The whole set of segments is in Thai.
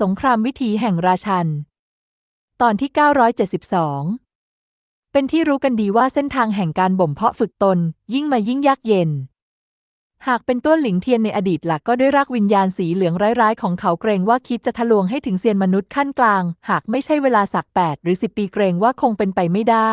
สงครามวิถีแห่งราชัน ตอนที่ 972 เป็นที่รู้กันดีว่าเส้นทางแห่งการบ่มเพาะฝึกตน ยิ่งมายิ่งยากเย็น หากเป็นต้วนหลิงเทียนในอดีตหลักก็ด้วยรากวิญญาณสีเหลืองร้ายๆ ของเขาเกรงว่าคิดจะทะลวงให้ถึงเซียนมนุษย์ขั้นกลาง หากไม่ใช่เวลาสักแปดหรือสิบปีเกรงว่าคงเป็นไปไม่ได้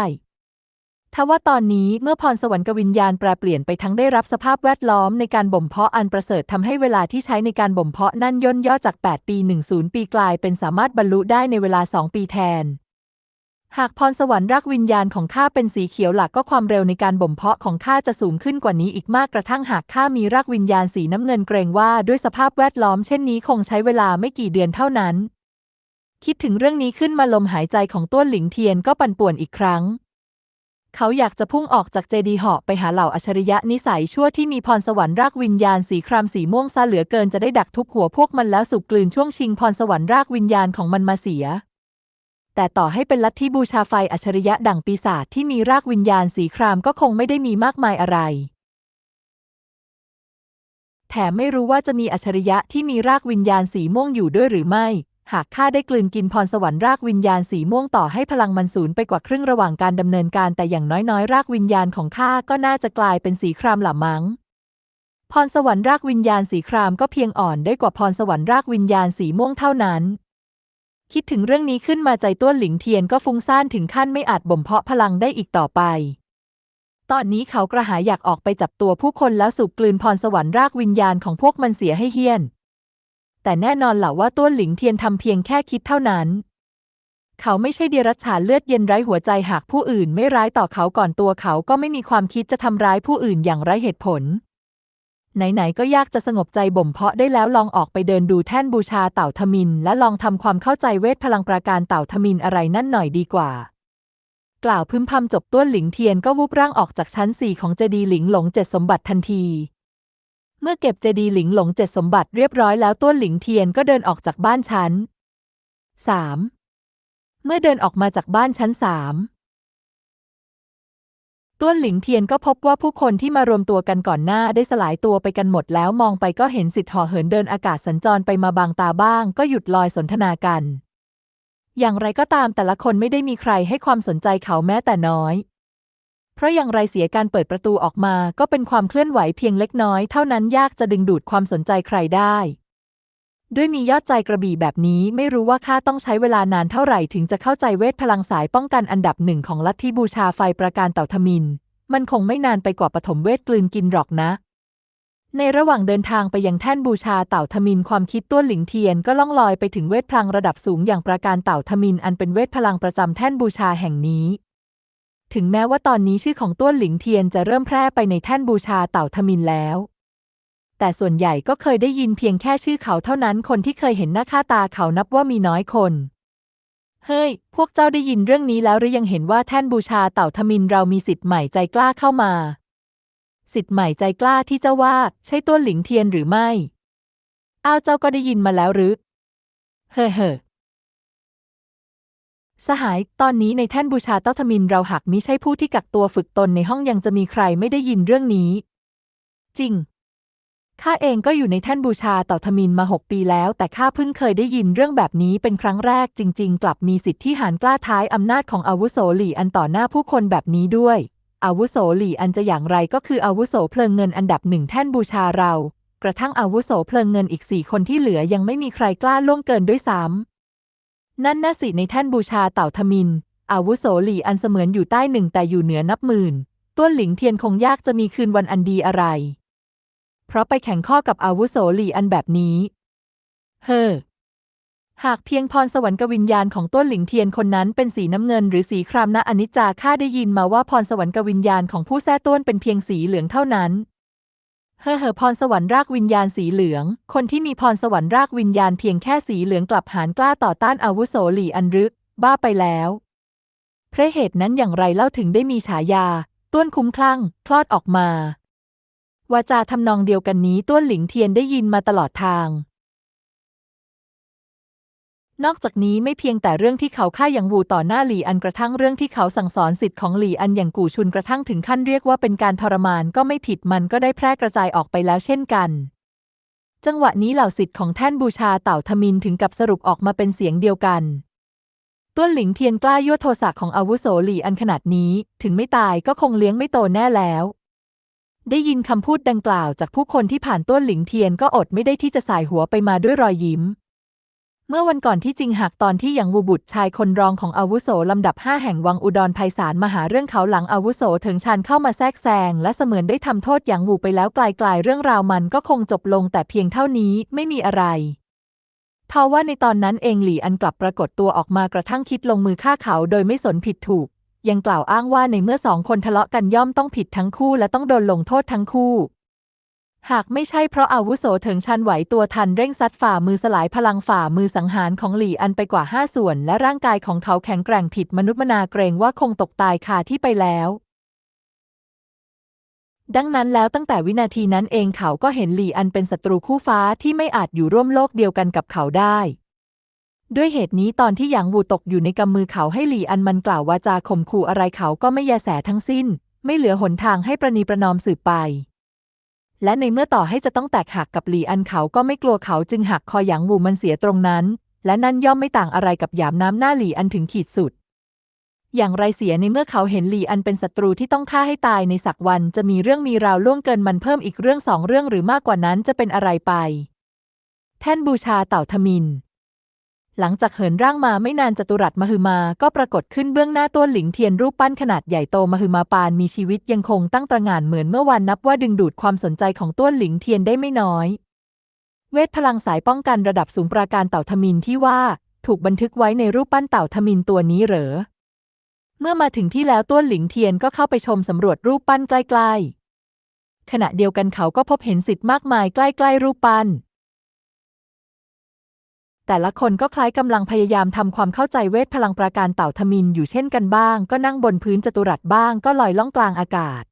ทว่าตอนนี้เมื่อพรสวรรค์กวิญญาณแปรเปลี่ยนไปทั้งได้รับสภาพแวดล้อมในการบ่มเพาะอันประเสริฐทำให้เวลาที่ใช้ในการบ่มเพาะนั่นย่นย่อจาก 8 ปี 10 ปีกลายเป็นสามารถบรรลุได้ในเวลา 2 ปีแทน หากพรสวรรค์รักวิญญาณของข้าเป็นสีเขียวหลักก็ความเร็วในการบ่มเพาะของข้าจะสูงขึ้นกว่านี้อีกมากกระทั่งหากข้ามีรักวิญญาณสีน้ำเงินเกรงว่าด้วยสภาพแวดล้อมเช่นนี้คงใช้เวลาไม่กี่เดือนเท่านั้น คิดถึงเรื่องนี้ขึ้นมาลมหายใจของต้วนหลิงเทียนก็ปั่นป่วนอีกครั้ง เขาอยากจะพุ่งออกจากเจดีเหาะไปหาเหล่าอัจฉริยะนิสัยชั่วที่มีพรสวรรค์รากวิญญาณสีครามสีม่วงซะเหลือเกินจะได้ดักทุบหัวพวกมันแล้วสูบกลืนช่วงชิงพรสวรรค์รากวิญญาณของมันมาเสีย แต่ต่อให้เป็นลัทธิบูชาไฟอัจฉริยะดั่งปีศาจที่มีรากวิญญาณสีครามก็คงไม่ได้มีมากมายอะไร แถมไม่รู้ว่าจะมีอัจฉริยะที่มีรากวิญญาณสีม่วงอยู่ด้วยหรือไม่ หากข้าได้กลืนกินพรสวรรค์รากวิญญาณสีม่วงต่อให้พลังมันสูญไปกว่าครึ่งระหว่างการดำเนินการแต่อย่างน้อยๆ รากวิญญาณของข้าก็น่าจะกลายเป็นสีครามหล่ะมั้ง พรสวรรค์รากวิญญาณสีครามก็เพียงอ่อนได้กว่าพรสวรรค์รากวิญญาณสีม่วงเท่านั้น คิดถึงเรื่องนี้ขึ้นมาใจต้วนหลิงเทียนก็ฟุ้งซ่านถึงขั้นไม่อาจบ่มเพาะพลังได้อีกต่อไป ตอนนี้เขากระหายอยากออกไปจับตัวผู้คนแล้วสูบกลืนพรสวรรค์รากวิญญาณของพวกมันเสียให้เฮี้ยน แต่แน่นอนแหละว่าต้วนหลิงเทียนทำเพียงแค่คิดเท่านั้น เขาไม่ใช่เดรัจฉานเลือดเย็นไร้หัวใจหากผู้อื่นไม่ร้ายต่อเขาก่อนตัวเขาก็ไม่มีความคิดจะทำร้ายผู้อื่นอย่างไร้เหตุผล ไหนๆก็ยากจะสงบใจบ่มเพาะได้แล้วลองออกไปเดินดูแท่นบูชาเต่าทมิน และลองทำความเข้าใจเวทพลังปราการเต่าทมินอะไรนั่นหน่อยดีกว่า กล่าวพึมพำจบต้วนหลิงเทียนก็วุบร่างออกจากชั้นสี่ของเจดีหลิงหลงเจ็ดสมบัติทันที เมื่อเก็บเจดีย์หลิงหลงเจ็ดสมบัติเรียบร้อยแล้วต้วนหลิงเทียนก็เดินออกจากบ้านชั้นสามเมื่อเดินออกมาจากบ้านชั้นสามต้วนหลิงเทียนก็พบว่าผู้คนที่มารวมตัวกันก่อนหน้าได้สลายตัวไปกันหมดแล้วมองไปก็เห็นสิทธิ์ห่อเหินเดินอากาศสัญจรไปมาบางตาบ้าง ก็หยุดลอยสนทนากัน อย่างไรก็ตามแต่ละคนไม่ได้มีใครให้ความสนใจเขาแม้แต่น้อย เพราะอย่างไรเสียการเปิดประตูออกมาก็เป็นความเคลื่อนไหวเพียงเล็กน้อยเท่านั้นยากจะดึงดูดความสนใจใครได้ ด้วยมียอดใจกระบี่แบบนี้ไม่รู้ว่าข้าต้องใช้เวลานานเท่าไหร่ถึงจะเข้าใจเวทพลังสายป้องกันอันดับหนึ่งของลัทธิบูชาไฟประการเต่าทมิน มันคงไม่นานไปกว่าปฐมเวทกลืนกินหรอกนะในระหว่างเดินทางไปยังแท่นบูชาเต่าทมินความคิดต้วนหลิงเทียนก็ล่องลอยไปถึงเวทพลังระดับสูงอย่างประการเต่าทมินอันเป็นเวทพลังประจำแท่นบูชาแห่งนี้ ถึงแม้ว่าตอนนี้ชื่อของต้วนหลิงเทียนจะเริ่มแพร่ไปในแท่นบูชาเต่าทมินแล้ว แต่ส่วนใหญ่ก็เคยได้ยินเพียงแค่ชื่อเขาเท่านั้น คนที่เคยเห็นหน้าค่าตาเขานับว่ามีน้อยคน เฮ้ย พวกเจ้าได้ยินเรื่องนี้แล้วหรือยังเห็นว่าแท่นบูชาเต่าทมินเรามีสิทธิ์ใหม่ใจกล้าเข้ามา สิทธิ์ใหม่ใจกล้าที่เจ้าว่า ใช่ต้วนหลิงเทียนหรือไม่ อ้าวเจ้าก็ได้ยินมาแล้วหรือ เฮ่อเฮ่อ สหาย ตอนนี้ในแท่นบูชาเต้าทมินเราหากมิใช่ผู้ที่กักตัวฝึกตนในห้องยังจะมีใครไม่ได้ยินเรื่องนี้ จริง ข้าเองก็อยู่ในแท่นบูชาเต่าทมินมาหกปีแล้ว แต่ข้าเพิ่งเคยได้ยินเรื่องแบบนี้เป็นครั้งแรก จริง ๆ กลับมีสิทธิ์ที่หารกล้าท้ายอำนาจของอาวุโสหลี่อันต่อหน้าผู้คนแบบนี้ด้วย อาวุโสหลี่อันจะอย่างไรก็คืออาวุโสเพลิงเงินอันดับหนึ่งแท่นบูชาเรา กระทั่งอาวุโสเพลิงเงินอีกสี่คนที่เหลือยังไม่มีใครกล้าล่วงเกินด้วยซ้ำ นั่นน่ะสิในแท่นบูชาเต่าทมิน อาวุโสหลี่อันเสมือนอยู่ใต้หนึ่งแต่อยู่เหนือนับหมื่น ต้วนหลิงเทียนคงยากจะมีคืนวันอันดีอะไร เพราะไปแข่งข้อกับอาวุโสหลี่อันแบบนี้ เฮ้อหากเพียงพรสวรรค์วิญญาณของต้นหลิงเทียนคนนั้นเป็นสีน้ำเงินหรือสีครามณอนิจจาข้าได้ยินมาว่าพรสวรรค์วิญญาณของผู้แท้ต้วนเป็นเพียงสีเหลืองเท่านั้น เฮ่อเห่อพรสวรรค์รากวิญญาณสีเหลือง คนที่มีพรสวรรค์รากวิญญาณเพียงแค่สีเหลืองกลับหานกล้าต่อต้านอาวุโสหลี่อันรึก บ้าไปแล้วเพราะเหตุนั้นอย่างไรเล่าถึงได้มีฉายา ต้วนคุ้มคลั่ง คลอดออกมาวาจาทำนองเดียวกันนี้ต้วนหลิงเทียนได้ยินมาตลอดทาง นอกจากนี้ไม่เพียงแต่เรื่องที่เขาฆ่าหยางวูต่อหน้าหลี่อันกระทั่งเรื่องที่เขาสั่งสอนสิทธิ์ของหลี่อันอย่างกู่ชุนกระทั่งถึงขั้นเรียกว่าเป็นการทรมานก็ไม่ผิดมันก็ได้แพร่กระจายออกไปแล้วเช่นกัน จังหวะนี้เหล่าสิทธิ์ของแท่นบูชาเต่าทมินถึงกับสรุปออกมาเป็นเสียงเดียวกันต้วนหลิงเทียนกล้ายั่วโทสะของอาวุโสหลี่อันขนาดนี้ ถึงไม่ตายก็คงเลี้ยงไม่โตแน่แล้ว ได้ยินคำพูดดังกล่าวจากผู้คนที่ผ่านต้วนหลิงเทียนก็อดไม่ได้ที่จะสายหัวไปมาด้วยรอยยิ้ม เมื่อวันก่อนที่จริงหากตอนที่หยางวูบุตรชายคนรองของอาวุโสลำดับห้าแห่งวังอุดรไพศาลมาหาเรื่องเขาหลังอาวุโสถึงชันเข้ามาแทรกแซงและเสมือนได้ทำโทษหยางวูไปแล้วไกลๆเรื่องราวมันก็คงจบลงแต่เพียงเท่านี้ไม่มีอะไรทว่าในตอนนั้นเองหลี่อันกลับปรากฏตัวออกมากระทั่งคิดลงมือฆ่าเขาโดยไม่สนผิดถูก ยังกล่าวอ้างว่าในเมื่อสองคนทะเลาะกันย่อมต้องผิดทั้งคู่และต้องโดนลงโทษทั้งคู่ หากไม่ใช่เพราะอาวุโสถิงชันไหวตัวทันเร่งซัดฝ่ามือสลายพลังฝ่ามือสังหารของหลี่อันไปกว่าห้าส่วน และร่างกายของเขาแข็งแกร่งผิดมนุษย์มนาเกรงว่าคงตกตายคาที่ไปแล้ว ดังนั้นแล้วตั้งแต่วินาทีนั้นเองเขาก็เห็นหลี่อันเป็นศัตรูคู่ฟ้าที่ไม่อาจอยู่ร่วมโลกเดียวกันกับเขาได้ ด้วยเหตุนี้ตอนที่หยางวูตกอยู่ในกำมือเขาให้หลี่อันมันกล่าววาจาข่มขู่อะไรเขาก็ไม่แยแสทั้งสิ้น ไม่เหลือหนทางให้ประนีประนอมสืบไป และในเมื่อต่อให้จะต้องแตกหักกับหลี่อันเขาก็ไม่กลัวเขาจึงหักคอหยางหวูมันเสียตรงนั้น และนั่นย่อมไม่ต่างอะไรกับหยามน้ำหน้าหลี่อันถึงขีดสุด อย่างไรเสียในเมื่อเขาเห็นหลี่อันเป็นศัตรูที่ต้องฆ่าให้ตายในสักวันจะมีเรื่องมีราวล่วงเกินมันเพิ่มอีกเรื่องสองเรื่องหรือมากกว่านั้นจะเป็นอะไรไป แท่นบูชาเต่าทมิน หลังจากเหินร่างมาไม่นานจตุรัสมหึมาก็ปรากฏขึ้นเบื้องหน้าต้นหลิงเทียนรูปปั้นขนาดใหญ่โตมหึมาปานมีชีวิตยังคงตั้งตระหง่านเหมือนเมื่อวันนับว่าดึงดูดความสนใจของต้นหลิงเทียนได้ไม่น้อย เวทพลังสายป้องกันระดับสูงปราการเต่าทมินที่ว่า ถูกบันทึกไว้ในรูปปั้นเต่าทมินตัวนี้เหรอ เมื่อมาถึงที่แล้วต้วหลิงเทียนก็เข้าไปชมสำรวจรูปปั้นใกล้ ๆ ขณะเดียวกันเขาก็พบเห็นสิทธิ์มากมายใกล้ ๆ รูปปั้น แต่ละคนก็คล้ายกำลังพยายามทำความเข้าใจเวทพลังปราการเต่าทมินอยู่เช่นกันบ้าง ก็นั่งบนพื้นจัตุรัสบ้างก็ลอยล่องกลางอากาศ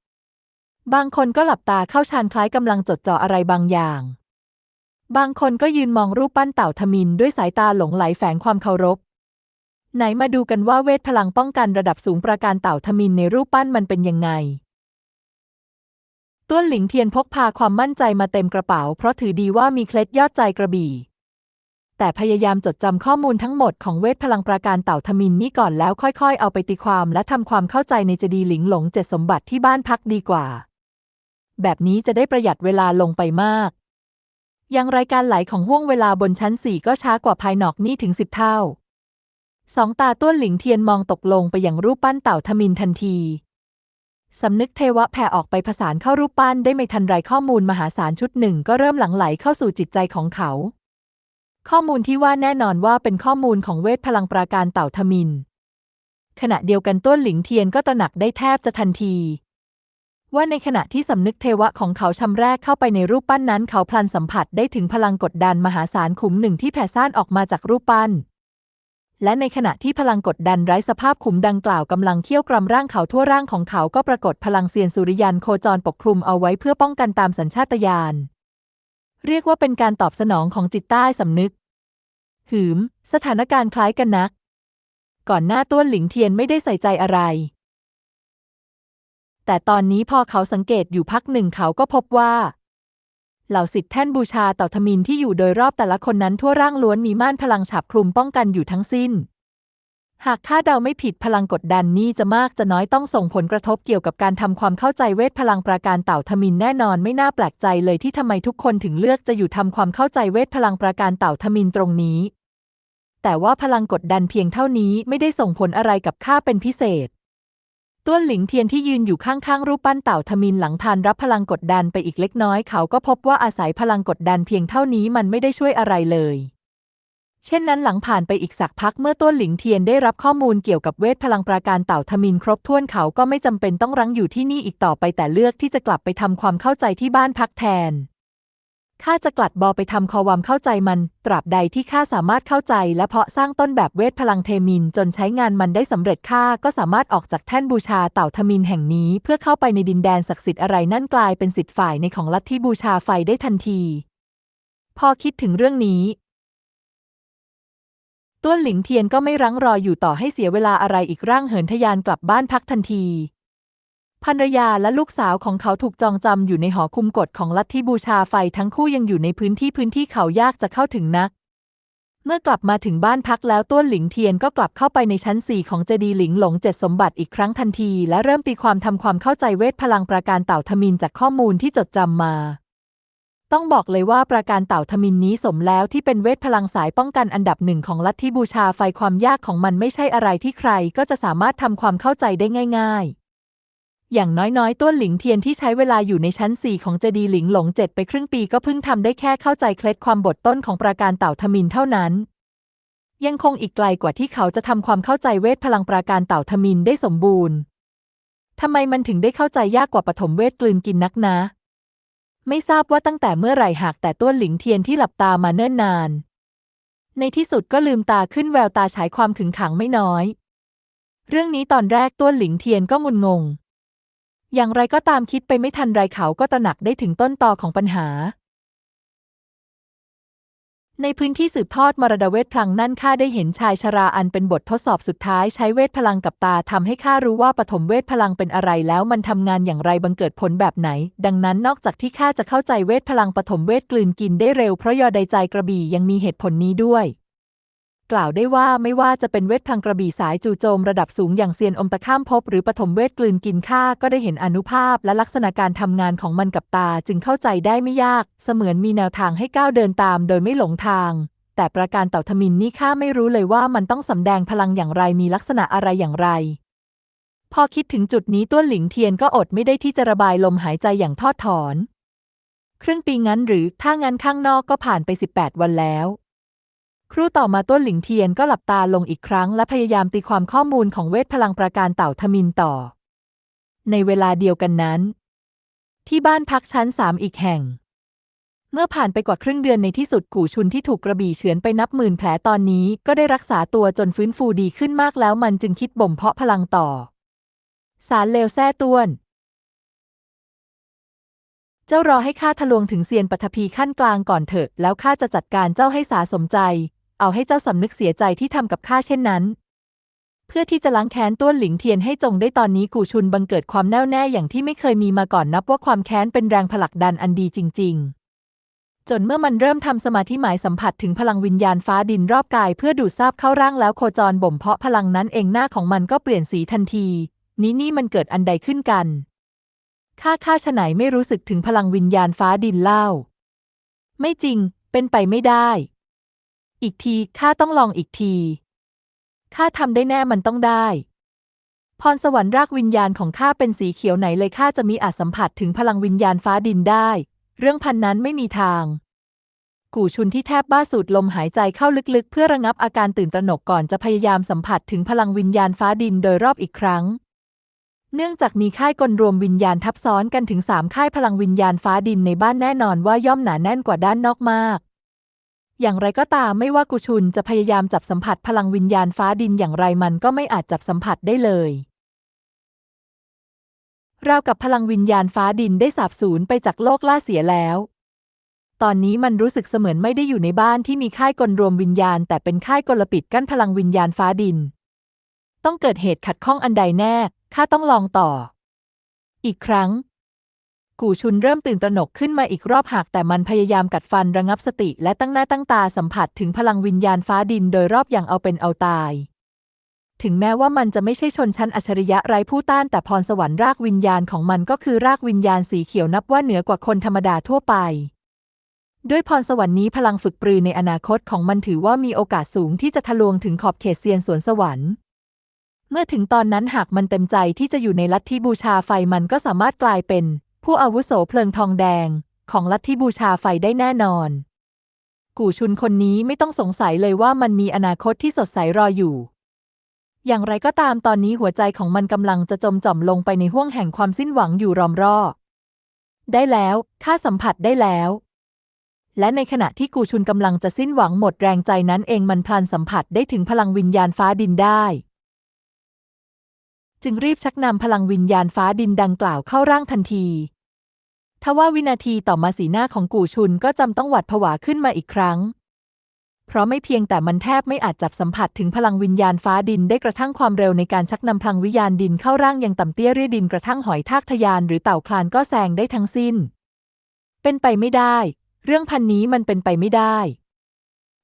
บางคนก็หลับตาเข้าฌานคล้ายกำลังจดจ่ออะไรบางอย่าง บางคนก็ยืนมองรูปปั้นเต่าทมินด้วยสายตาหลงไหลแฝงความเคารพ ไหนมาดูกันว่าเวทพลังป้องกันระดับสูงประการเต่าทมินในรูปปั้นมันเป็นยังไงต้วนหลิงเทียนพกพาความมั่นใจมาเต็มกระเป๋า เพราะถือดีว่ามีเคล็ดยอดใจกระบี่ แต่พยายามจดจำข้อมูลทั้งหมดของเวทพลังประการเต่าทมินนี่ก่อนแล้วค่อยๆ เอาไปตีความและทำความเข้าใจในเจดีหลิงหลงเจ็ดสมบัติที่บ้านพักดีกว่า แบบนี้จะได้ประหยัดเวลาลงไปมากยังรายการไหลของห่วงเวลาบนชั้นสี่ก็ช้ากว่าภายนอกนี่ถึงสิบเท่าสองตาต้วนหลิงเทียนมองตกลงไปอย่างรูปปั้นเต่าทมินทันที สำนึกเทวะแผ่ออกไปผสานเข้ารูปปั้นได้ไม่ทันไรข้อมูลมหาศาลชุดหนึ่งก็เริ่มหลั่งไหลเข้าสู่จิตใจของเขา ข้อมูลที่ว่าแน่นอนว่าเป็นข้อมูลของเวทพลังปราการเต่าทมิน ขณะเดียวกันต้นหลิงเทียนก็ตระหนักได้แทบจะทันที ว่าในขณะที่สำนึกเทวะของเขาชำแรกเข้าไปในรูปปั้นนั้น เขาพลันสัมผัสได้ถึงพลังกดดันมหาศาลขุมหนึ่งที่แผ่ซ่านออกมาจากรูปปั้น และในขณะที่พลังกดดันไร้สภาพขุมดังกล่าวกำลังเคี่ยวกรำร่างเขาทั่วร่างของเขาก็ปรากฏพลังเซียนสุริยันโคจรปกคลุมเอาไว้เพื่อป้องกันตามสัญชาตญาณเรียกว่าเป็นการตอบสนองของจิตใต้สำนึก หืม สถานการณ์คล้ายกันนัก ก่อนหน้าต้วนหลิงเทียนไม่ได้ใส่ใจอะไร แต่ตอนนี้พอเขาสังเกตอยู่พักหนึ่งเขาก็พบว่า เหล่าสิทธิแท่นบูชาเต่าทมินที่อยู่โดยรอบแต่ละคนนั้นทั่วร่างล้วนมีม่านพลังฉับคลุมป้องกันอยู่ทั้งสิ้น หากคาดเดาไม่ผิดพลังกดดันนี่จะมากจะน้อยต้องส่งผลกระทบเกี่ยวกับการทำความเข้าใจเวทพลังปราการเต่าทมินแน่นอนไม่น่าแปลกใจเลยที่ทำไมทุกคนถึงเลือกจะอยู่ทำความเข้าใจเวทพลังปราการเต่าทมินตรงนี้ แต่ว่าพลังกดดันเพียงเท่านี้ไม่ได้ส่งผลอะไรกับข้าเป็นพิเศษ ต้วนหลิงเทียนที่ยืนอยู่ข้างๆ รูปปั้นเต่าทมินหลังทานรับพลังกดดันไปอีกเล็กน้อย เขาก็พบว่าอาศัยพลังกดดันเพียงเท่านี้มันไม่ได้ช่วยอะไรเลย เช่นนั้นหลังผ่านไปอีกสักพักเมื่อต้วนหลิงเทียนได้รับข้อมูลเกี่ยวกับเวทพลังปราการเต่าทมินครบถ้วนเขาก็ไม่จำเป็นต้องรั้งอยู่ที่นี่อีกต่อไปแต่เลือกที่จะกลับไปทำความเข้าใจที่บ้านพักแทน ข้าจะกลัดบอไปทำความเข้าใจมัน ตราบใดที่ข้าสามารถเข้าใจ และเพาะสร้างต้นแบบเวทพลังเทมิน จนใช้งานมันได้สำเร็จข้าก็สามารถออกจากแท่นบูชาเต่าทมินแห่งนี้ เพื่อเข้าไปในดินแดนศักดิ์สิทธิ์อะไรนั่นกลายเป็นสิทธิ์ฝ่ายในของลัทธิบูชาไฟได้ทันที พอคิดถึงเรื่องนี้ต้วนหลิงเทียนก็ไม่รั้งรออยู่ต่อให้เสียเวลาอะไรอีกร่างเหินทยานกลับบ้านพักทันที ภรรยาและลูกสาวของเขาถูกจองจำอยู่ในหอคุมกฎของลัทธิบูชาไฟทั้งคู่ยังอยู่ในพื้นที่พื้นที่เขายากจะเข้าถึงนัก เมื่อกลับมาถึงบ้านพักแล้วต้วนหลิงเทียนก็กลับเข้าไปในชั้นสี่ของเจดีหลิงหลงเจ็ดสมบัติอีกครั้งทันที และเริ่มตีความทำความเข้าใจเวทพลังประการเต่าทมินจากข้อมูลที่จดจำมาต้องบอกเลยว่าประการเต่าทมินนี้สมแล้วที่เป็นเวทพลังสายป้องกันอันดับหนึ่งของลัทธิบูชาไฟความยากของมันไม่ใช่อะไรที่ใครก็จะสามารถทำความเข้าใจได้ง่าย ๆ อย่างน้อยๆ ต้วนหลิงเทียนที่ใช้เวลาอยู่ในชั้น 4 ของเจดีหลิงหลงเจ็ดไปครึ่งปีก็เพิ่งทำได้แค่เข้าใจเคล็ดความบทต้นของประการเต่าทมินเท่านั้น ยังคงอีกไกลกว่าที่เขาจะทำความเข้าใจเวทพลังประการเต่าทมินได้สมบูรณ์ทำไมมันถึงได้เข้าใจยากกว่าปฐมเวทกลืนกินนักนะ ไม่ทราบว่าตั้งแต่เมื่อไหร่หากแต่ต้วนหลิงเทียนที่หลับตามาเนิ่นนาน ในที่สุดก็ลืมตาขึ้นแววตาฉายความขึงขังไม่น้อย เรื่องนี้ตอนแรกต้วนหลิงเทียนก็งุนงง อย่างไรก็ตามคิดไปไม่ทันไรเขาก็ตระหนักได้ถึงต้นตอของปัญหา ในพื้นที่สืบทอดมรดเวทพลังนั่นข้าได้เห็นชายชราอันเป็นบททดสอบสุดท้ายใช้เวทพลังกับตาทำให้ข้ารู้ว่าปฐมเวทพลังเป็นอะไรแล้วมันทำงานอย่างไรบังเกิดผลแบบไหน ดังนั้นนอกจากที่ข้าจะเข้าใจเวทพลังปฐมเวทกลืนกินได้เร็วเพราะยอดใดใจกระบี่ยังมีเหตุผลนี้ด้วย กล่าวได้ว่าไม่ว่าจะเป็นเวทพลังกระบี่สายจู่โจมระดับสูงอย่างเซียนอมตะข้ามภพหรือปฐมเวทกลืนกินข้าก็ได้เห็นอนุภาพและลักษณะการทำงานของมันกับตาจึงเข้าใจได้ไม่ยาก เสมือนมีแนวทางให้ก้าวเดินตามโดยไม่หลงทาง แต่ประการเต่าทมินนี่ข้าไม่รู้เลยว่ามันต้องสำแดงพลังอย่างไรมีลักษณะอะไรอย่างไร พอคิดถึงจุดนี้ต้วหลิงเทียนก็อดไม่ได้ที่จะระบายลมหายใจอย่างทอดถอน ครึ่งปีงั้นหรือถ้างั้นข้างนอกก็ผ่านไป 18 วันแล้ว ครู่ต่อมาต้นหลิงเทียนก็หลับตาลงอีกครั้งและพยายามตีความข้อมูลของเวทพลังประการเต่าทมินต่อ ในเวลาเดียวกันนั้น ที่บ้านพักชั้นสามอีกแห่ง เมื่อผ่านไปกว่าครึ่งเดือนในที่สุดกู่ชุนที่ถูกกระบี่เฉือนไปนับหมื่นแผลตอนนี้ก็ได้รักษาตัวจนฟื้นฟูดีขึ้นมากแล้วมันจึงคิดบ่มเพาะพลังต่อ สารเลวแท้ต้วนเจ้ารอให้ข้าทะลวงถึงเซียนปฐพีขั้นกลางก่อนเถอะ แล้วข้าจะจัดการเจ้าให้สาสมใจ เอาให้เจ้าสำนึกเสียใจที่ทำกับข้าเช่นนั้น เพื่อที่จะล้างแค้นต้วนหลิงเทียนให้จงได้ตอนนี้กูชุนบังเกิดความแน่วแน่อย่างที่ไม่เคยมีมาก่อนนับว่าความแค้นเป็นแรงผลักดันอันดีจริง ๆจนเมื่อมันเริ่มทำสมาธิหมายสัมผัสถึงพลังวิญญาณฟ้าดินรอบกายเพื่อดูดซาบเข้าร่างแล้วโคจรบ่มเพาะพลังนั้นเองหน้าของมันก็เปลี่ยนสีทันที นี้นี่มันเกิดอันใดขึ้นกัน ข้าข้าฉไหนไม่รู้สึกถึงพลังวิญญาณฟ้าดินเล่า ไม่จริง เป็นไปไม่ได้ อีกทีข้าต้องลองอีกทีข้าทำได้แน่มันต้องได้ พรสวรรค์รากวิญญาณของข้าเป็นสีเขียวไหนเลยข้าจะมีอาจสัมผัสถึงพลังวิญญาณฟ้าดินได้ เรื่องพันนั้นไม่มีทาง กู่ชุนที่แทบบ้าสูดลมหายใจเข้าลึกๆ เพื่อระงับอาการตื่นตระหนกก่อนจะพยายามสัมผัสถึงพลังวิญญาณฟ้าดินโดยรอบอีกครั้ง เนื่องจากมีค่ายกลรวมวิญญาณทับซ้อนกันถึงสามค่ายพลังวิญญาณฟ้าดินในบ้านแน่นอนว่าย่อมหนาแน่นกว่าด้านนอกมาก อย่างไรก็ตามไม่ว่ากุชุนจะพยายามจับสัมผัสพลังวิญญาณฟ้าดินอย่างไรมันก็ไม่อาจจับสัมผัสได้เลยราวกับพลังวิญญาณฟ้าดินได้สาบสูญไปจากโลกล่าเสียแล้ว ตอนนี้มันรู้สึกเสมือนไม่ได้อยู่ในบ้านที่มีค่ายกลรวมวิญญาณ แต่เป็นค่ายกลปิดกั้นพลังวิญญาณฟ้าดิน ต้องเกิดเหตุขัดข้องอันใดแน่ข้าต้องลองต่อ อีกครั้ง กู่ชุนเริ่มตื่นตระหนกขึ้นมาอีกรอบหากแต่มันพยายามกัดฟันระงับสติ และตั้งหน้าตั้งตาสัมผัสถึงพลังวิญญาณฟ้าดินโดยรอบอย่างเอาเป็นเอาตาย ถึงแม้ว่ามันจะไม่ใช่ชนชั้นอัจฉริยะไร้ผู้ต้านแต่พรสวรรค์รากวิญญาณของมันก็คือรากวิญญาณสีเขียวนับว่าเหนือกว่าคนธรรมดาทั่วไป ด้วยพรสวรรค์นี้พลังฝึกปรือในอนาคตของมันถือว่ามีโอกาสสูงที่จะทะลวงถึงขอบเขตเซียนสวนสวรรค์เมื่อถึงตอนนั้นหากมันเต็มใจที่จะอยู่ในลัทธิบูชาไฟมันก็สามารถกลายเป็น ผู้อาวุโสเพลิงทองแดงของลัทธิบูชาไฟได้แน่นอน กู่ชุนคนนี้ไม่ต้องสงสัยเลยว่ามันมีอนาคตที่สดใสรออยู่ อย่างไรก็ตามตอนนี้หัวใจของมันกำลังจะจมจ่อมลงไปในห้วงแห่งความสิ้นหวังอยู่รอมรอบได้แล้วข้าสัมผัสได้แล้ว และในขณะที่กูชุนกำลังจะสิ้นหวังหมดแรงใจนั้นเองมันพลันสัมผัสได้ถึงพลังวิญญาณฟ้าดินได้ จึงรีบชักนำพลังวิญญาณฟ้าดินดังกล่าวเข้าร่างทันทีทว่าวินาทีต่อมาสีหน้าของกู่ชุนก็จำต้องหวัดผวาขึ้นมาอีกครั้ง เพราะไม่เพียงแต่มันแทบไม่อาจจับสัมผัสถึงพลังวิญญาณฟ้าดินได้กระทั่งความเร็วในการชักนำพลังวิญญาณดินเข้าร่างยังต่ำเตี้ยเรียดินกระทั่งหอยทากทะยานหรือเต่าคลานก็แซงได้ทั้งสิ้น เป็นไปไม่ได้ เรื่องพันนี้มันเป็นไปไม่ได้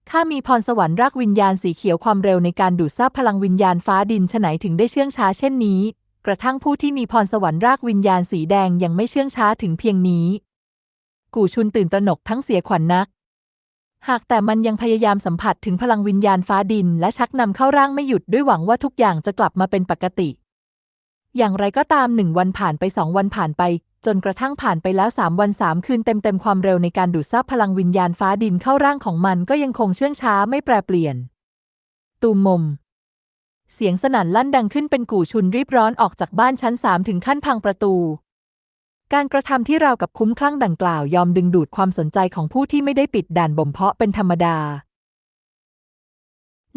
ข้ามีพรสวรรค์รากวิญญาณสีเขียวความเร็วในการดูดซับพลังวิญญาณฟ้าดินฉไหนถึงได้เชื่องช้าเช่นนี้ กระทั่งผู้ที่มีพรสวรรค์รากวิญญาณสีแดงยังไม่เชื่องช้าถึงเพียงนี้ กู่ชุนตื่นตระหนกทั้งเสียขวัญนัก หากแต่มันยังพยายามสัมผัสถึงพลังวิญญาณฟ้าดิน และชักนำเข้าร่างไม่หยุดด้วยหวังว่าทุกอย่างจะกลับมาเป็นปกติ อย่างไรก็ตามหนึ่งวันผ่านไปสองวันผ่านไป จนกระทั่งผ่านไปแล้วสามวันสามคืนเต็มๆความเร็วในการดูดซับพลังวิญญาณฟ้าดินเข้าร่างของมันก็ยังคงเชื่องช้าไม่แปรเปลี่ยน ตูมมม เสียงสนั่นลั่นดังขึ้นเป็นกู่ชุนรีบร้อนออกจากบ้านชั้นสามถึงขั้นพังประตู การกระทำที่ราวกับคุ้มคลั่งดังกล่าวยอมดึงดูดความสนใจของผู้ที่ไม่ได้ปิดด่านบ่มเพาะเป็นธรรมดา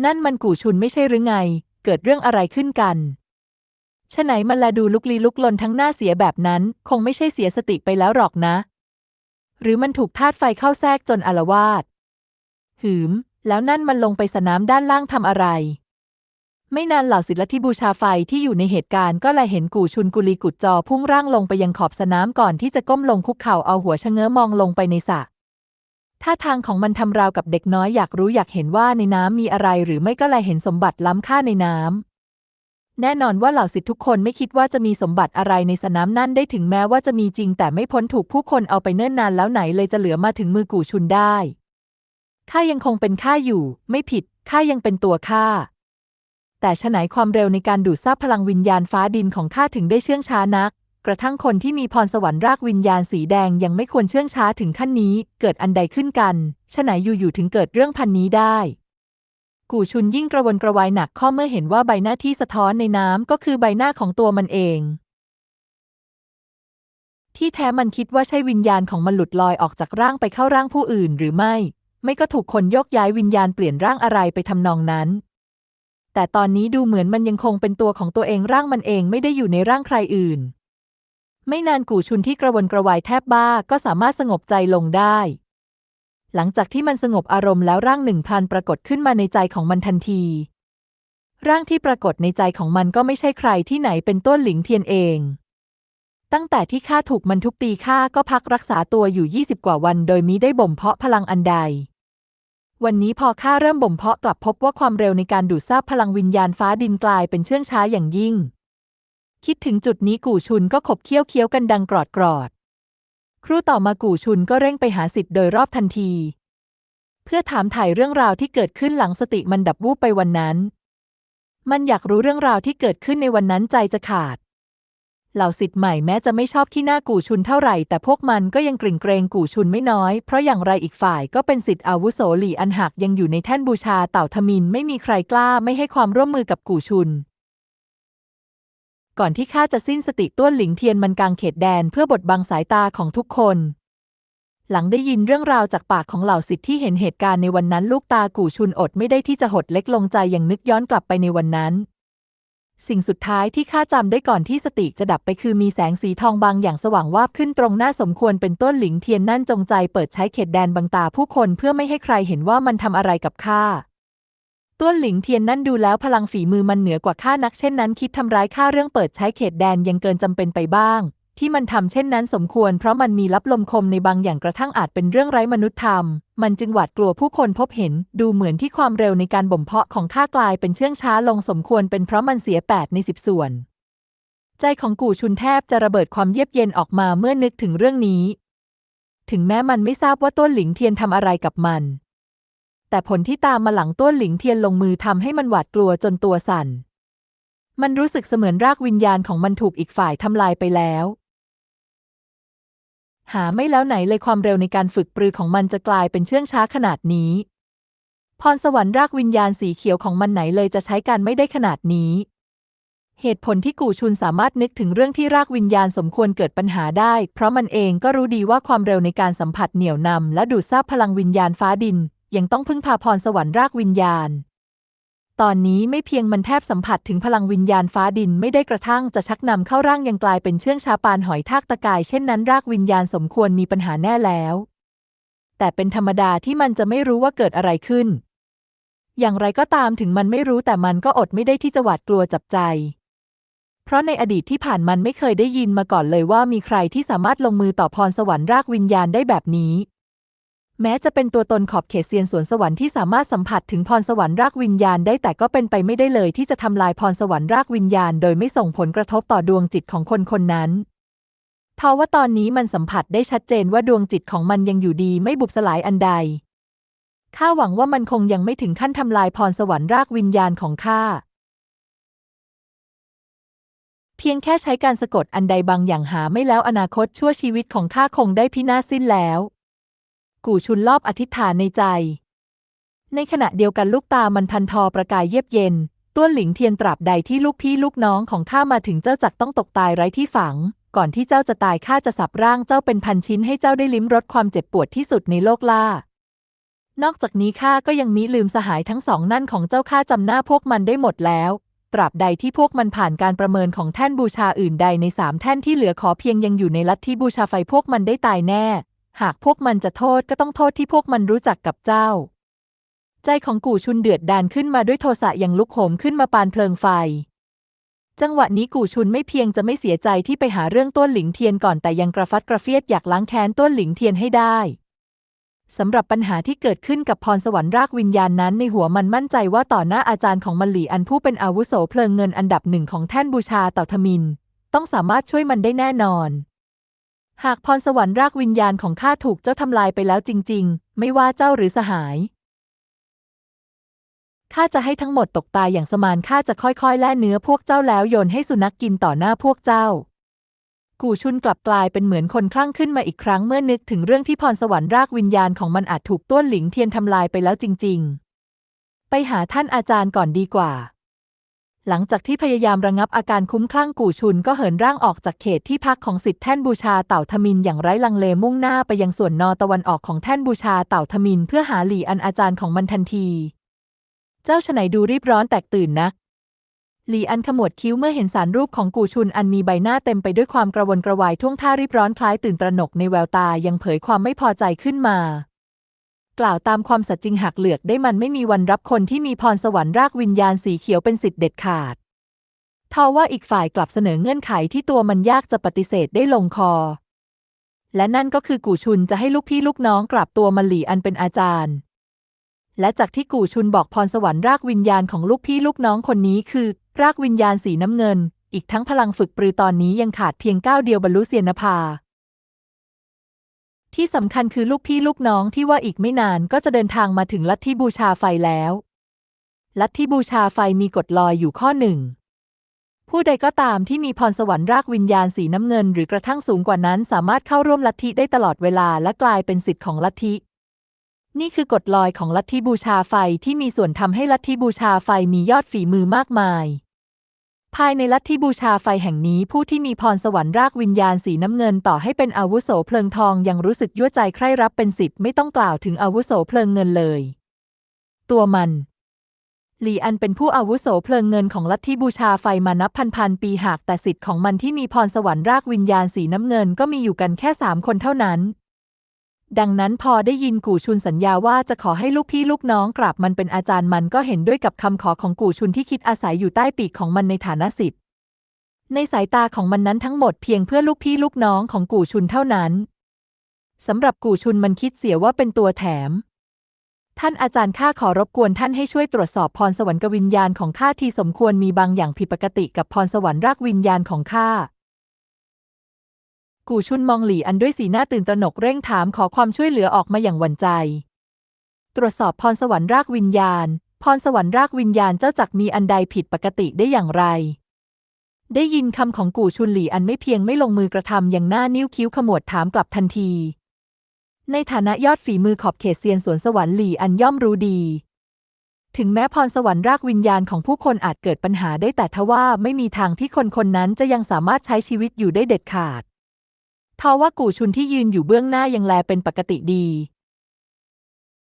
นั่นมันกู่ชุนไม่ใช่หรือไง เกิดเรื่องอะไรขึ้นกัน ฉะไหนมันแลดูลุกลี้ลุกลนทั้งหน้าเสียแบบนั้น คงไม่ใช่เสียสติไปแล้วหรอกนะ หรือมันถูกธาตุไฟเข้าแทรกจนอลวาด หืม แล้วนั่นมันลงไปสนามด้านล่างทำอะไร ไม่นานเหล่าศิลธิบูชาไฟที่อยู่ในเหตุการณ์ก็แลเห็นกู่ชุนกุลีกุดจอพุ่งร่างลงไปยังขอบสนามก่อนที่จะก้มลงคุกเข่าเอาหัวชะเง้อมองลงไปในสระท่าทางของมันทำราวกับเด็กน้อยอยากรู้อยากเห็นว่าในน้ำมีอะไรหรือไม่ก็แลเห็นสมบัติล้ำค่าในน้ำ แน่นอนว่าเหล่าศิษย์ทุกคนไม่คิดว่าจะมีสมบัติอะไรในสนามนั่นได้ถึงแม้ว่าจะมีจริง แต่ไม่พ้นถูกผู้คนเอาไปเนิ่นนานแล้วไหนเลยจะเหลือมาถึงมือกู่ชุนได้ข้ายังคงเป็นข้าอยู่ ไม่ผิดข้ายังเป็นตัวข้าแต่ฉไหนความเร็วในการดูดซับพลังวิญญาณฟ้าดินของข้าถึงได้เชื่องช้านัก กระทั่งคนที่มีพรสวรรค์รากวิญญาณสีแดงยังไม่ควรเชื่องช้าถึงขั้นนี้ เกิดอันใดขึ้นกันฉไหนอยู่ๆถึงเกิดเรื่องพันนี้ได้ กู่ชุนยิ่งกระวนกระวายหนักข้อเมื่อเห็นว่าใบหน้าที่สะท้อนในน้ำก็คือใบหน้าของตัวมันเอง ที่แท้มันคิดว่าใช่วิญญาณของมันหลุดลอยออกจากร่างไปเข้าร่างผู้อื่นหรือไม่ ไม่ก็ถูกคนยกย้ายวิญญาณเปลี่ยนร่างอะไรไปทำนองนั้น แต่ตอนนี้ดูเหมือนมันยังคงเป็นตัวของตัวเองร่างมันเองไม่ได้อยู่ในร่างใครอื่น ไม่นานกู่ชุนที่กระวนกระวายแทบบ้าก็สามารถสงบใจลงได้ หลังจากที่มันสงบอารมณ์แล้วร่างหนึ่งพลันปรากฏขึ้นมาในใจของมันทันที ร่างที่ปรากฏในใจของมันก็ไม่ใช่ใครที่ไหนเป็นต้นหลิงเทียนเอง ตั้งแต่ที่ข้าถูกมันทุบตีข้าก็พักรักษาตัวอยู่ 20 กว่าวัน โดยมิได้บ่มเพาะพลังอันใด วันนี้พอข้าเริ่มบ่มเพาะกลับพบว่าความเร็วในการดูดซาบพลังวิญญาณฟ้าดินกลายเป็นเชื่องช้าอย่างยิ่ง คิดถึงจุดนี้กู่ชุนก็ขบเคี้ยวเคี้ยวกันดังกรอดกรอด ครูต่อมากู่ชุนก็เร่งไปหาสิทธิ์โดยรอบทันที เพื่อถามถ่ายเรื่องราวที่เกิดขึ้นหลังสติมันดับวูบไปวันนั้น มันอยากรู้เรื่องราวที่เกิดขึ้นในวันนั้นใจจะขาด เหล่าสิทธิ์ใหม่แม้จะไม่ชอบที่หน้ากู่ชุนเท่าไหร่ แต่พวกมันก็ยังกริ่งเกรงกู่ชุนไม่น้อย เพราะอย่างไรอีกฝ่ายก็เป็นสิทธิ์อาวุโสหลี่อันหักยังอยู่ในแท่นบูชาเต่าทมินไม่มีใครกล้าไม่ให้ความร่วมมือกับกู่ชุน ก่อนที่ข้าจะสิ้นสติต้วนหลิงเทียนมันกลางเขตแดนเพื่อบดบังสายตาของทุกคน หลังได้ยินเรื่องราวจากปากของเหล่าสิทธิ์ที่เห็นเหตุการณ์ในวันนั้นลูกตากู่ชุนอดไม่ได้ที่จะหดเล็กลงใจอย่างนึกย้อนกลับไปในวันนั้น สิ่งสุดท้ายที่ข้าจำได้ก่อนที่สติจะดับไปคือมีแสงสีทองบางอย่างสว่างวาบขึ้นตรงหน้าสมควรเป็นต้นหลิงเทียนนั่นจงใจเปิดใช้เขตแดนบังตาผู้คนเพื่อไม่ให้ใครเห็นว่ามันทำอะไรกับข้า ต้วนหลิงเทียนนั่นดูแล้วพลังฝีมือมันเหนือกว่าข้านักเช่นนั้นคิดทำร้ายข้าเรื่องเปิดใช้เขตแดนยังเกินจำเป็นไปบ้าง ที่มันทำเช่นนั้นสมควร เพราะมันมีลับลมคมในบางอย่างกระทั่งอาจเป็นเรื่องไร้มนุษยธรรม มันจึงหวาดกลัวผู้คนพบเห็น ดูเหมือนที่ความเร็วในการบ่มเพาะของข้ากลายเป็นเชื่องช้าลงสมควรเป็นเพราะมันเสียแปดในสิบส่วน ใจของกู่ชุนแทบจะระเบิดความเยือกเย็นออกมาเมื่อนึกถึงเรื่องนี้ ถึงแม้มันไม่ทราบว่าต้นหลิงเทียนทำอะไรกับมัน แต่ผลที่ตามมาหลังต้นหลิงเทียนลงมือทำให้มันหวาดกลัวจนตัวสั่น มันรู้สึกเสมือนรากวิญญาณของมันถูกอีกฝ่ายทำลายไปแล้ว หาไม่แล้วไหนเลยความเร็วในการฝึกปรือของมันจะกลายเป็นเชื่องช้าขนาดนี้ พรสวรรค์รากวิญญาณสีเขียวของมันไหนเลยจะใช้การไม่ได้ขนาดนี้เหตุผลที่กู่ชุนสามารถนึกถึงเรื่องที่รากวิญญาณสมควรเกิดปัญหาได้ เพราะมันเองก็รู้ดีว่าความเร็วในการสัมผัสเหนี่ยวนำและดูดซาบพลังวิญญาณฟ้าดิน ยังต้องพึ่งพาพรสวรรค์รากวิญญาณ ตอนนี้ไม่เพียงมันแทบสัมผัสถึงพลังวิญญาณฟ้าดินไม่ได้กระทั่งจะชักนำเข้าร่างยังกลายเป็นเชื่องชาปานหอยทากตะกายเช่นนั้นรากวิญญาณสมควรมีปัญหาแน่แล้ว แต่เป็นธรรมดาที่มันจะไม่รู้ว่าเกิดอะไรขึ้น อย่างไรก็ตามถึงมันไม่รู้แต่มันก็อดไม่ได้ที่จะหวาดกลัวจับใจเพราะในอดีตที่ผ่านมันไม่เคยได้ยินมาก่อนเลยว่ามีใครที่สามารถลงมือต่อพรสวรรค์รากวิญญาณได้แบบนี้ แม้จะเป็นตัวตนขอบเขตเซียนสวนสวรรค์ที่สามารถสัมผัสถึงพรสวรรค์รากวิญญาณได้แต่ก็เป็นไปไม่ได้เลยที่จะทำลายพรสวรรค์รากวิญญาณ โดยไม่ส่งผลกระทบต่อดวงจิตของคนคนนั้นทว่าตอนนี้มันสัมผัสได้ชัดเจนว่าดวงจิตของมันยังอยู่ดีไม่บุบสลายอันใด ข้าหวังว่ามันคงยังไม่ถึงขั้นทำลายพรสวรรค์รากวิญญาณของข้า เพียงแค่ใช้การสะกดอันใดบางอย่างหาไม่แล้วอนาคตชั่วชีวิตของข้าคงได้พินาศสิ้นแล้ว กู่ชุนรอบอธิษฐานในใจ ในขณะเดียวกันลูกตามันพันทอประกายเยียบเย็น ต้วนหลิงเทียนตราบใดที่ลูกพี่ลูกน้องของข้ามาถึงเจ้าจักต้องตกตายไร้ที่ฝัง ก่อนที่เจ้าจะตายข้าจะสับร่างเจ้าเป็นพันชิ้นให้เจ้าได้ลิ้มรสความเจ็บปวดที่สุดในโลกล่านอกจากนี้ข้าก็ยังมิลืมสหายทั้งสองนั่นของเจ้าข้าจำหน้าพวกมันได้หมดแล้ว ตราบใดที่พวกมันผ่านการประเมินของแท่นบูชาอื่นใดในสามแท่นที่เหลือขอเพียงยังอยู่ในลัทธิบูชาไฟพวกมันได้ตายแน่ หากพวกมันจะโทษก็ต้องโทษที่พวกมันรู้จักกับเจ้า ใจของกู่ชุนเดือดดานขึ้นมาด้วยโทสะอย่างลุกโหมขึ้นมาปานเพลิงไฟ จังหวะนี้กู่ชุนไม่เพียงจะไม่เสียใจที่ไปหาเรื่องต้นหลิงเทียนก่อนแต่ยังกระฟัดกระเฟียดอยากล้างแค้นต้นหลิงเทียนให้ได้สำหรับปัญหาที่เกิดขึ้นกับพรสวรรค์รากวิญญาณนั้นในหัวมันมั่นใจว่าต่อหน้าอาจารย์ของมันหลีอันผู้เป็นอาวุโสเพลิงเงินอันดับหนึ่งของแท่นบูชาเต่าทมิน ต้องสามารถช่วยมันได้แน่นอน หากพรสวรรค์รากวิญญาณของข้าถูกเจ้าทำลายไปแล้วจริง ๆ ไม่ว่าเจ้าหรือสหาย ข้าจะให้ทั้งหมดตกตายอย่างสมานข้าจะค่อยๆ แล่เนื้อพวกเจ้าแล้วโยนให้สุนัขกกินต่อหน้าพวกเจ้า กูชุนกลับกลายเป็นเหมือนคนคลั่งขึ้นมาอีกครั้งเมื่อนึกถึงเรื่องที่พรสวรรค์รากวิญญาณของมันอาจถูกต้วนหลิงเทียนทำลายไปแล้วจริง ๆ ไปหาท่านอาจารย์ก่อนดีกว่า หลังจากที่พยายามระงับอาการคุ้มคลั่งกู่ชุนก็เหินร่างออกจากเขตที่พักของสิทธิแท่นบูชาเต่าทมินอย่างไร้ลังเลมุ่งหน้าไปยังส่วนนอตะวันออกของแท่นบูชาเต่าทมินเพื่อหาหลี่อันอาจารย์ของมันทันที เจ้าฉไหนดูรีบร้อนแตกตื่นนักหลีอันขมวดคิ้วเมื่อเห็นสารรูปของกูชุนอันมีใบหน้าเต็มไปด้วยความกระวนกระวายท่วงท่ารีบร้อนคล้ายตื่นตระหนกในแววตายังเผยความไม่พอใจขึ้นมา กล่าวตามความสัจจริงหักเหลือกได้มันไม่มีวันรับคนที่มีพรสวรรค์รากวิญญาณสีเขียวเป็นสิทธิ์เด็ดขาดทว่าอีกฝ่ายกลับเสนอเงื่อนไขที่ตัวมันยากจะปฏิเสธได้ลงคอ และนั่นก็คือกูชุนจะให้ลูกพี่ลูกน้องกราบตัวมันหลีอันเป็นอาจารย์ และจากที่กู่ชุนบอกพรสวรรค์รากวิญญาณของลูกพี่ลูกน้องคนนี้คือ รากวิญญาณสีน้ำเงิน อีกทั้งพลังฝึกปรือตอนนี้ยังขาดเพียงก้าวเดียวบรรลุเสียนภา ที่สำคัญคือลูกพี่ลูกน้องที่ว่าอีกไม่นานก็จะเดินทางมาถึงลัทธิบูชาไฟแล้ว ลัทธิบูชาไฟมีกฎลอยอยู่ข้อหนึ่ง ผู้ใดก็ตามที่มีพรสวรรค์รากวิญญาณสีน้ำเงิน หรือกระทั่งสูงกว่านั้นสามารถเข้าร่วมลัทธิได้ตลอดเวลาและกลายเป็นสิทธิ์ของลัทธิ นี่คือกฎลอยของลัทธิบูชาไฟที่มีส่วนทำให้ลัทธิบูชาไฟมียอดฝีมือมากมาย ภายในลัทธิบูชาไฟแห่งนี้ผู้ที่มีพรสวรรค์รากวิญญาณสีน้ำเงินต่อให้เป็นอาวุโสเพลิงทองยังรู้สึกยั่วใจใคร่รับเป็นสิทธิ์ไม่ต้องกล่าวถึงอาวุโสเพลิงเงินเลย ตัวมันหลีอันเป็นผู้อาวุโสเพลิงเงินของลัทธิบูชาไฟมานับพันพันปีหากแต่สิทธิ์ของมันที่มีพรสวรรค์รากวิญญาณสีน้ำเงินก็มีอยู่กันแค่สามคนเท่านั้น ดังนั้นพอได้ยินกู่ชุนสัญญาว่าจะขอให้ลูกพี่ลูกน้องกราบมันเป็นอาจารย์มันก็เห็นด้วยกับคำขอของกู่ชุนที่คิดอาศัยอยู่ใต้ปีกของมันในฐานะสิทธิ์ในสายตาของมันนั้นทั้งหมดเพียงเพื่อลูกพี่ลูกน้องของกู่ชุนเท่านั้นสำหรับกู่ชุนมันคิดเสียว่าเป็นตัวแถม ท่านอาจารย์ข้าขอรบกวนท่านให้ช่วยตรวจสอบพรสวรรค์วิญญาณของข้าที่สมควรมีบางอย่างผิดปกติกับพรสวรรค์รากวิญญาณของข้า กูชุนมองหลี่อันด้วยสีหน้าตื่นตระหนกเร่งถามขอความช่วยเหลือออกมาอย่างหวั่นใจ ตรวจสอบพรสวรรค์รากวิญญาณ พรสวรรค์รากวิญญาณเจ้าจักมีอันใดผิดปกติได้อย่างไร ได้ยินคำของกูชุนหลี่อันไม่เพียงไม่ลงมือกระทำอย่างหน้านิ้วคิ้วขมวดถามกลับทันที ในฐานะยอดฝีมือขอบเขตเซียนสวนสวรรค์หลี่อันย่อมรู้ดีถึงแม้พรสวรรค์รากวิญญาณของผู้คนอาจเกิดปัญหาได้แต่ทว่าไม่มีทางที่คนคนนั้นจะยังสามารถใช้ชีวิตอยู่ได้เด็ดขาด ทว่ากู่ชุนที่ยืนอยู่เบื้องหน้ายังแลเป็นปกติดี